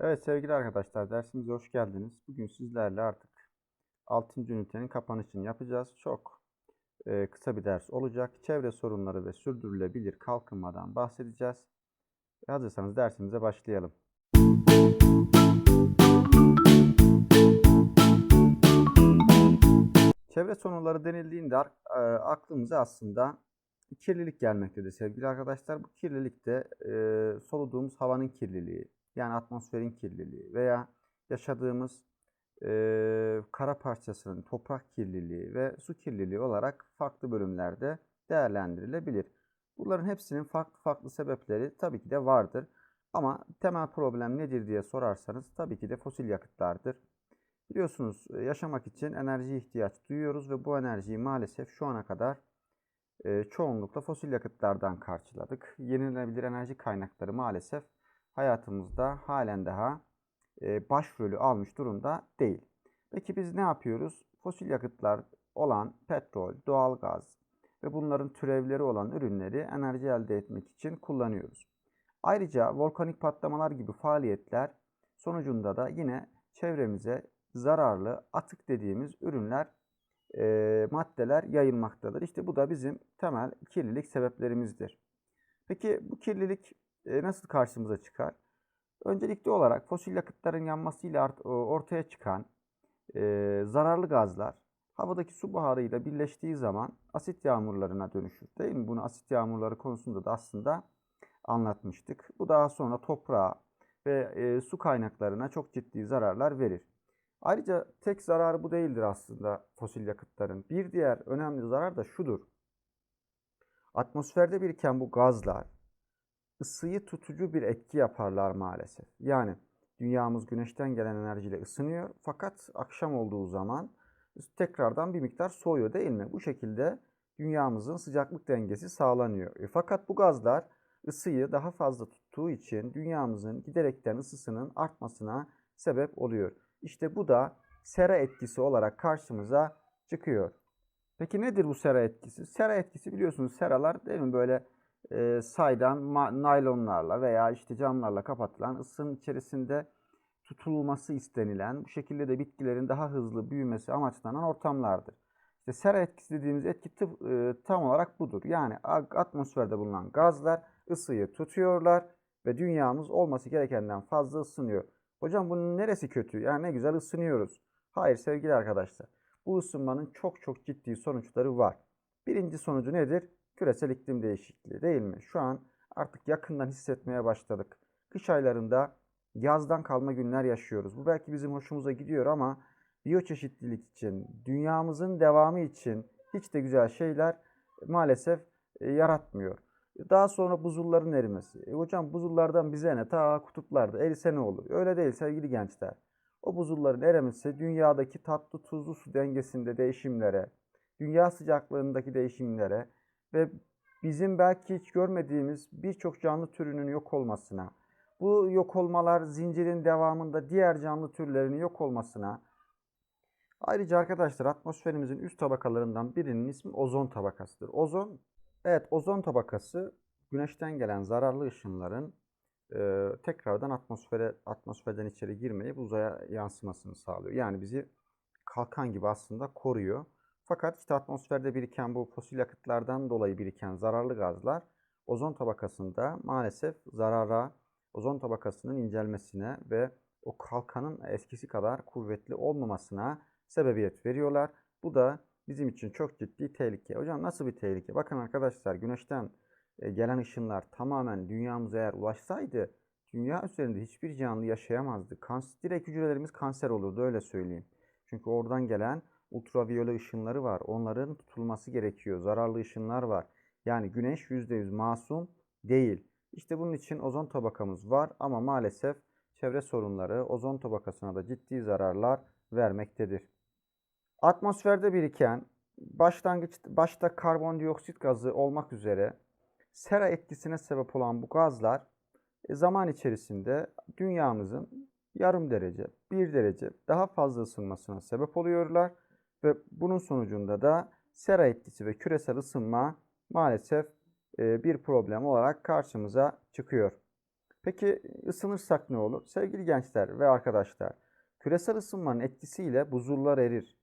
Evet sevgili arkadaşlar dersimize hoş geldiniz. Bugün sizlerle artık 6. ünitenin kapanışını yapacağız. Çok e, kısa bir ders olacak. Çevre sorunları ve sürdürülebilir kalkınmadan bahsedeceğiz. Hazırsanız dersimize başlayalım. Çevre sorunları denildiğinde e, aklımıza aslında kirlilik gelmektedir sevgili arkadaşlar. Bu kirlilik de e, soluduğumuz havanın kirliliği, yani atmosferin kirliliği veya yaşadığımız e, kara parçasının toprak kirliliği ve su kirliliği olarak farklı bölümlerde değerlendirilebilir. Bunların hepsinin farklı farklı sebepleri tabii ki de vardır. Ama temel problem nedir diye sorarsanız tabii ki de fosil yakıtlardır. Biliyorsunuz yaşamak için enerjiye ihtiyaç duyuyoruz ve bu enerjiyi maalesef şu ana kadar çoğunlukla fosil yakıtlardan karşıladık. Yenilenebilir enerji kaynakları maalesef hayatımızda halen daha e, başrolü almış durumda değil. Peki biz ne yapıyoruz? Fosil yakıtlar olan petrol, doğalgaz ve bunların türevleri olan ürünleri enerji elde etmek için kullanıyoruz. Ayrıca volkanik patlamalar gibi faaliyetler sonucunda da yine çevremize zararlı atık dediğimiz ürünler, e, maddeler yayılmaktadır. İşte bu da bizim temel kirlilik sebeplerimizdir. Peki bu kirlilik nasıl karşımıza çıkar? Öncelikli olarak fosil yakıtların yanmasıyla ortaya çıkan e, zararlı gazlar havadaki su buharıyla birleştiği zaman asit yağmurlarına dönüşür. Değil mi? Bunu asit yağmurları konusunda da aslında anlatmıştık. Bu daha sonra toprağa ve e, su kaynaklarına çok ciddi zararlar verir. Ayrıca tek zararı bu değildir aslında fosil yakıtların. Bir diğer önemli zarar da şudur. Atmosferde biriken bu gazlar ısıyı tutucu bir etki yaparlar maalesef. Yani dünyamız güneşten gelen enerjiyle ısınıyor fakat akşam olduğu zaman tekrardan bir miktar soğuyor değil mi? Bu şekilde dünyamızın sıcaklık dengesi sağlanıyor. E, fakat bu gazlar ısıyı daha fazla tuttuğu için dünyamızın giderekten ısısının artmasına sebep oluyor. İşte bu da sera etkisi olarak karşımıza çıkıyor. Peki nedir bu sera etkisi? Sera etkisi biliyorsunuz seralar değil mi böyle e, saydam naylonlarla veya işte camlarla kapatılan ısının içerisinde tutulması istenilen bu şekilde de bitkilerin daha hızlı büyümesi amaçlanan ortamlardır. İşte sera etkisi dediğimiz etki tıp- e, tam olarak budur. Yani atmosferde bulunan gazlar ısıyı tutuyorlar ve dünyamız olması gerekenden fazla ısınıyor. Hocam bunun neresi kötü? Yani ne güzel ısınıyoruz. Hayır sevgili arkadaşlar. Bu ısınmanın çok çok ciddi sonuçları var. Birinci sonucu nedir? Küresel iklim değişikliği değil mi? Şu an artık yakından hissetmeye başladık. Kış aylarında yazdan kalma günler yaşıyoruz. Bu belki bizim hoşumuza gidiyor ama biyoçeşitlilik için, dünyamızın devamı için hiç de güzel şeyler maalesef e, yaratmıyor. Daha sonra buzulların erimesi. E hocam buzullardan bize ne? Ta kutuplarda erise ne olur? Öyle değil sevgili gençler. O buzulların erimesi dünyadaki tatlı tuzlu su dengesinde değişimlere, dünya sıcaklığındaki değişimlere ve bizim belki hiç görmediğimiz birçok canlı türünün yok olmasına, bu yok olmalar zincirin devamında diğer canlı türlerinin yok olmasına, ayrıca arkadaşlar atmosferimizin üst tabakalarından birinin ismi ozon tabakasıdır. Ozon, evet ozon tabakası güneşten gelen zararlı ışınların e, tekrardan atmosfere atmosferden içeri girmeyip uzaya yansımasını sağlıyor. Yani bizi kalkan gibi aslında koruyor. Fakat işte atmosferde biriken bu fosil yakıtlardan dolayı biriken zararlı gazlar ozon tabakasında maalesef zarara, ozon tabakasının incelmesine ve o kalkanın eskisi kadar kuvvetli olmamasına sebebiyet veriyorlar. Bu da bizim için çok ciddi tehlike. Hocam nasıl bir tehlike? Bakın arkadaşlar güneşten e, gelen ışınlar tamamen dünyamıza eğer ulaşsaydı dünya üzerinde hiçbir canlı yaşayamazdı. Kanser, direkt hücrelerimiz kanser olurdu öyle söyleyeyim. Çünkü oradan gelen ultraviyole ışınları var. Onların tutulması gerekiyor. Zararlı ışınlar var. Yani güneş %100 masum değil. İşte bunun için ozon tabakamız var ama maalesef çevre sorunları ozon tabakasına da ciddi zararlar vermektedir. Atmosferde biriken başlangıç başta karbondioksit gazı olmak üzere sera etkisine sebep olan bu gazlar e, zaman içerisinde dünyamızın yarım derece, bir derece daha fazla ısınmasına sebep oluyorlar ve bunun sonucunda da sera etkisi ve küresel ısınma maalesef e, bir problem olarak karşımıza çıkıyor. Peki ısınırsak ne olur? Sevgili gençler ve arkadaşlar, küresel ısınmanın etkisiyle buzullar erir.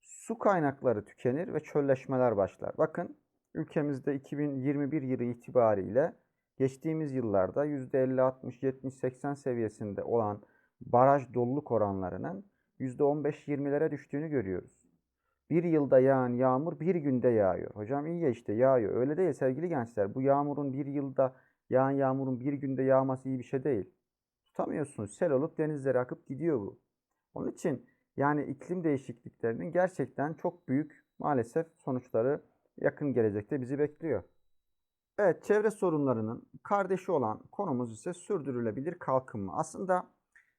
Su kaynakları tükenir ve çölleşmeler başlar. Bakın ülkemizde 2021 yılı itibariyle geçtiğimiz yıllarda %50, 60, 70, 80 seviyesinde olan baraj doluluk oranlarının %15-20'lere düştüğünü görüyoruz. Bir yılda yağan yağmur bir günde yağıyor. Hocam iyi ya işte yağıyor. Öyle değil sevgili gençler. Bu yağmurun bir yılda yağan yağmurun bir günde yağması iyi bir şey değil. Tutamıyorsunuz. Sel olup denizlere akıp gidiyor bu. Onun için yani iklim değişikliklerinin gerçekten çok büyük maalesef sonuçları yakın gelecekte bizi bekliyor. Evet, çevre sorunlarının kardeşi olan konumuz ise sürdürülebilir kalkınma. Aslında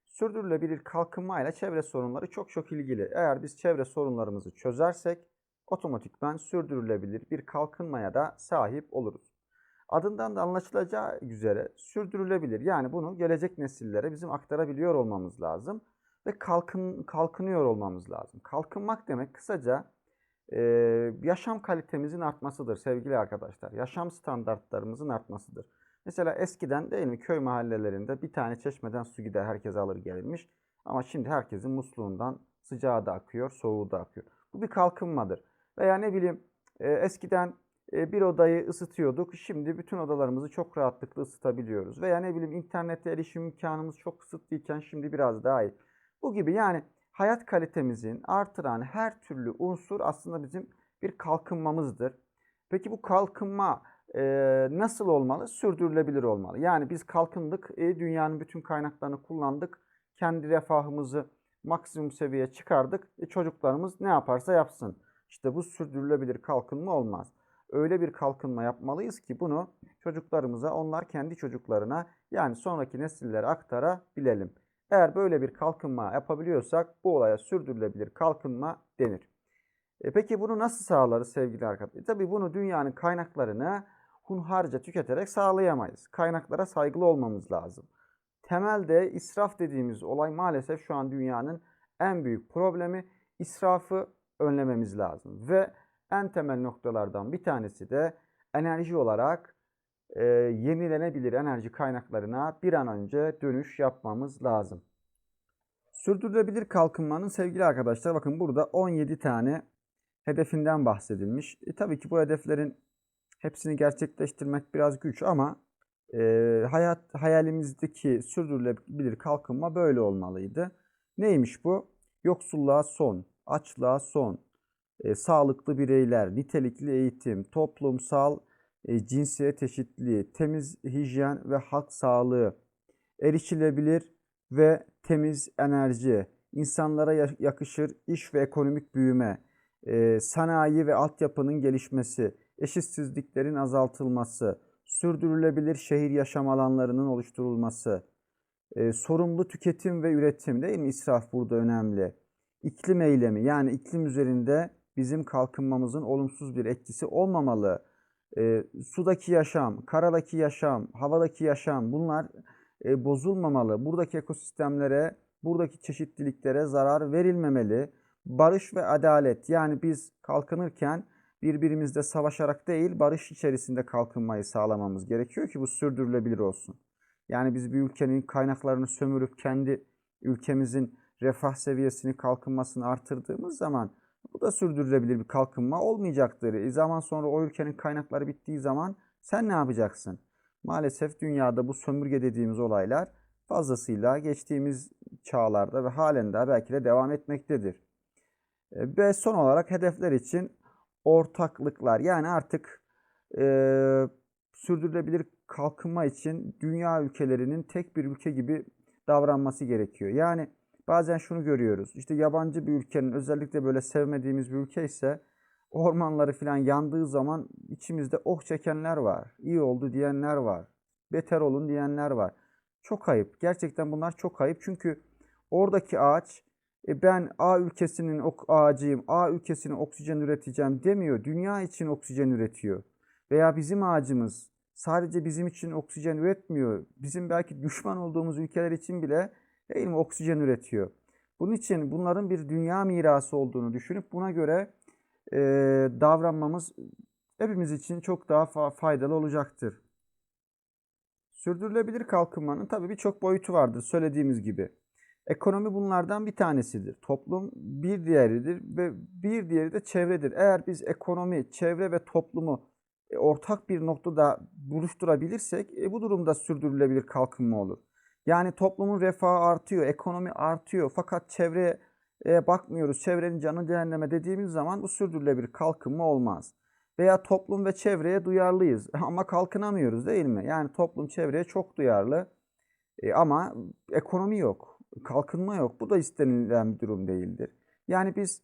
sürdürülebilir kalkınma ile çevre sorunları çok çok ilgili. Eğer biz çevre sorunlarımızı çözersek otomatikman sürdürülebilir bir kalkınmaya da sahip oluruz. Adından da anlaşılacağı üzere sürdürülebilir. Yani bunu gelecek nesillere bizim aktarabiliyor olmamız lazım ve kalkın kalkınıyor olmamız lazım. Kalkınmak demek kısaca e, yaşam kalitemizin artmasıdır sevgili arkadaşlar. Yaşam standartlarımızın artmasıdır. Mesela eskiden değil mi köy mahallelerinde bir tane çeşmeden su gider herkes alır gelirmiş. Ama şimdi herkesin musluğundan sıcağı da akıyor, soğuğu da akıyor. Bu bir kalkınmadır. Veya ne bileyim e, eskiden e, bir odayı ısıtıyorduk. Şimdi bütün odalarımızı çok rahatlıkla ısıtabiliyoruz. Veya ne bileyim internete erişim imkanımız çok kısıtlıyken şimdi biraz daha iyi. Bu gibi yani hayat kalitemizin artıran her türlü unsur aslında bizim bir kalkınmamızdır. Peki bu kalkınma e, nasıl olmalı? Sürdürülebilir olmalı. Yani biz kalkındık, e, dünyanın bütün kaynaklarını kullandık, kendi refahımızı maksimum seviyeye çıkardık. E, çocuklarımız ne yaparsa yapsın. İşte bu sürdürülebilir kalkınma olmaz. Öyle bir kalkınma yapmalıyız ki bunu çocuklarımıza, onlar kendi çocuklarına yani sonraki nesillere aktarabilelim. Eğer böyle bir kalkınma yapabiliyorsak bu olaya sürdürülebilir kalkınma denir. E peki bunu nasıl sağlarız sevgili arkadaşlar? E tabii bunu dünyanın kaynaklarını hunharca tüketerek sağlayamayız. Kaynaklara saygılı olmamız lazım. Temelde israf dediğimiz olay maalesef şu an dünyanın en büyük problemi. İsrafı önlememiz lazım. Ve en temel noktalardan bir tanesi de enerji olarak e, yenilenebilir enerji kaynaklarına bir an önce dönüş yapmamız lazım. Sürdürülebilir kalkınmanın sevgili arkadaşlar bakın burada 17 tane hedefinden bahsedilmiş. E, tabii ki bu hedeflerin hepsini gerçekleştirmek biraz güç ama e, hayat hayalimizdeki sürdürülebilir kalkınma böyle olmalıydı. Neymiş bu? Yoksulluğa son, açlığa son, e, sağlıklı bireyler, nitelikli eğitim, toplumsal e, cinsiyet eşitliği, temiz hijyen ve halk sağlığı, erişilebilir ve temiz enerji, insanlara yakışır iş ve ekonomik büyüme, e, sanayi ve altyapının gelişmesi, eşitsizliklerin azaltılması, sürdürülebilir şehir yaşam alanlarının oluşturulması, e, sorumlu tüketim ve üretim değil mi? İsraf burada önemli. İklim eylemi yani iklim üzerinde bizim kalkınmamızın olumsuz bir etkisi olmamalı. E, sudaki yaşam, karadaki yaşam, havadaki yaşam bunlar e, bozulmamalı. Buradaki ekosistemlere, buradaki çeşitliliklere zarar verilmemeli. Barış ve adalet yani biz kalkınırken birbirimizle savaşarak değil barış içerisinde kalkınmayı sağlamamız gerekiyor ki bu sürdürülebilir olsun. Yani biz bir ülkenin kaynaklarını sömürüp kendi ülkemizin refah seviyesini kalkınmasını artırdığımız zaman bu da sürdürülebilir bir kalkınma olmayacaktır. E zaman sonra o ülkenin kaynakları bittiği zaman sen ne yapacaksın? Maalesef dünyada bu sömürge dediğimiz olaylar fazlasıyla geçtiğimiz çağlarda ve halen daha belki de devam etmektedir. E, ve son olarak hedefler için ortaklıklar yani artık e, sürdürülebilir kalkınma için dünya ülkelerinin tek bir ülke gibi davranması gerekiyor. Yani bazen şunu görüyoruz. İşte yabancı bir ülkenin özellikle böyle sevmediğimiz bir ülke ise ormanları falan yandığı zaman içimizde oh çekenler var. İyi oldu diyenler var. Beter olun diyenler var. Çok ayıp. Gerçekten bunlar çok ayıp. Çünkü oradaki ağaç e ben A ülkesinin ok ağacıyım, A ülkesine oksijen üreteceğim demiyor. Dünya için oksijen üretiyor. Veya bizim ağacımız sadece bizim için oksijen üretmiyor. Bizim belki düşman olduğumuz ülkeler için bile değil mi oksijen üretiyor. Bunun için bunların bir dünya mirası olduğunu düşünüp buna göre e, davranmamız hepimiz için çok daha faydalı olacaktır. Sürdürülebilir kalkınmanın tabii birçok boyutu vardır söylediğimiz gibi. Ekonomi bunlardan bir tanesidir. Toplum bir diğeridir ve bir diğeri de çevredir. Eğer biz ekonomi, çevre ve toplumu e, ortak bir noktada buluşturabilirsek e, bu durumda sürdürülebilir kalkınma olur. Yani toplumun refahı artıyor, ekonomi artıyor fakat çevreye e, bakmıyoruz, çevrenin canı cehenneme dediğimiz zaman bu sürdürülebilir kalkınma olmaz. Veya toplum ve çevreye duyarlıyız ama kalkınamıyoruz değil mi? Yani toplum çevreye çok duyarlı e, ama ekonomi yok, kalkınma yok. Bu da istenilen bir durum değildir. Yani biz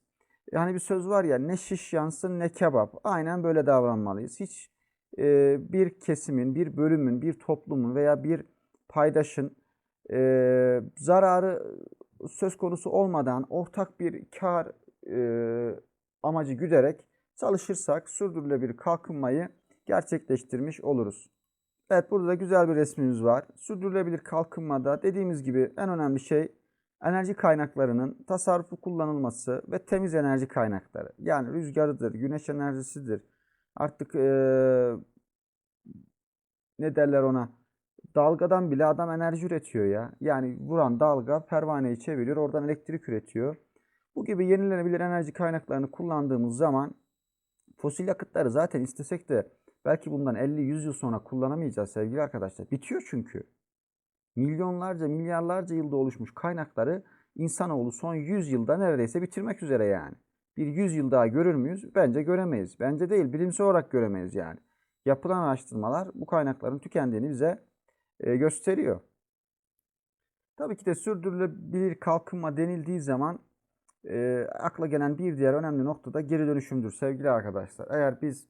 yani bir söz var ya ne şiş yansın ne kebap. Aynen böyle davranmalıyız. Hiç e, bir kesimin, bir bölümün, bir toplumun veya bir paydaşın e, zararı söz konusu olmadan ortak bir kar e, amacı güderek çalışırsak sürdürülebilir kalkınmayı gerçekleştirmiş oluruz. Evet burada da güzel bir resmimiz var. Sürdürülebilir kalkınmada dediğimiz gibi en önemli şey enerji kaynaklarının tasarrufu kullanılması ve temiz enerji kaynakları. Yani rüzgarıdır, güneş enerjisidir. Artık ee, ne derler ona? Dalgadan bile adam enerji üretiyor ya. Yani vuran dalga pervaneyi çeviriyor, oradan elektrik üretiyor. Bu gibi yenilenebilir enerji kaynaklarını kullandığımız zaman fosil yakıtları zaten istesek de belki bundan 50-100 yıl sonra kullanamayacağız sevgili arkadaşlar. Bitiyor çünkü. Milyonlarca, milyarlarca yılda oluşmuş kaynakları insanoğlu son 100 yılda neredeyse bitirmek üzere yani. Bir 100 yıl daha görür müyüz? Bence göremeyiz. Bence değil, bilimsel olarak göremeyiz yani. Yapılan araştırmalar bu kaynakların tükendiğini bize e, gösteriyor. Tabii ki de sürdürülebilir kalkınma denildiği zaman e, akla gelen bir diğer önemli nokta da geri dönüşümdür sevgili arkadaşlar. Eğer biz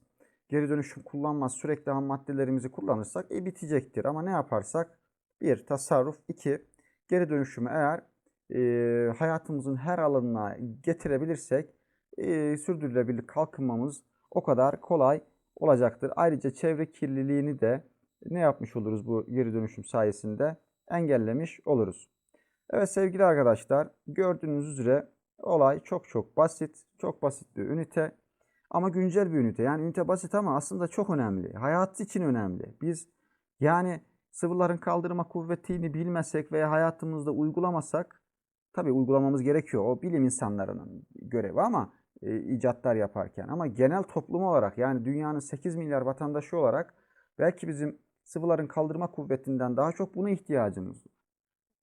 geri dönüşüm kullanmaz sürekli ham maddelerimizi kullanırsak e, bitecektir. Ama ne yaparsak bir tasarruf, iki geri dönüşümü eğer e, hayatımızın her alanına getirebilirsek e, sürdürülebilir kalkınmamız o kadar kolay olacaktır. Ayrıca çevre kirliliğini de ne yapmış oluruz bu geri dönüşüm sayesinde? Engellemiş oluruz. Evet sevgili arkadaşlar gördüğünüz üzere olay çok çok basit. Çok basit bir ünite ama güncel bir ünite. Yani ünite basit ama aslında çok önemli. Hayat için önemli. Biz yani sıvıların kaldırma kuvvetini bilmesek veya hayatımızda uygulamasak tabii uygulamamız gerekiyor. O bilim insanlarının görevi ama e, icatlar yaparken ama genel toplum olarak yani dünyanın 8 milyar vatandaşı olarak belki bizim sıvıların kaldırma kuvvetinden daha çok buna ihtiyacımız var.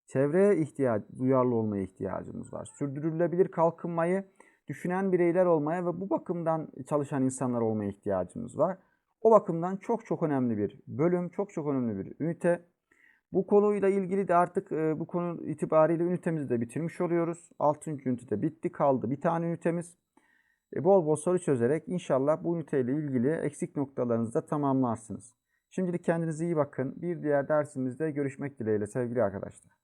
Çevreye ihtiyaç, duyarlı olmaya ihtiyacımız var. Sürdürülebilir kalkınmayı düşünen bireyler olmaya ve bu bakımdan çalışan insanlar olmaya ihtiyacımız var. O bakımdan çok çok önemli bir bölüm, çok çok önemli bir ünite. Bu konuyla ilgili de artık e, bu konu itibariyle ünitemizi de bitirmiş oluyoruz. 6. ünitede bitti kaldı bir tane ünitemiz. E, bol bol soru çözerek inşallah bu üniteyle ilgili eksik noktalarınızı da tamamlarsınız. Şimdilik kendinize iyi bakın. Bir diğer dersimizde görüşmek dileğiyle sevgili arkadaşlar.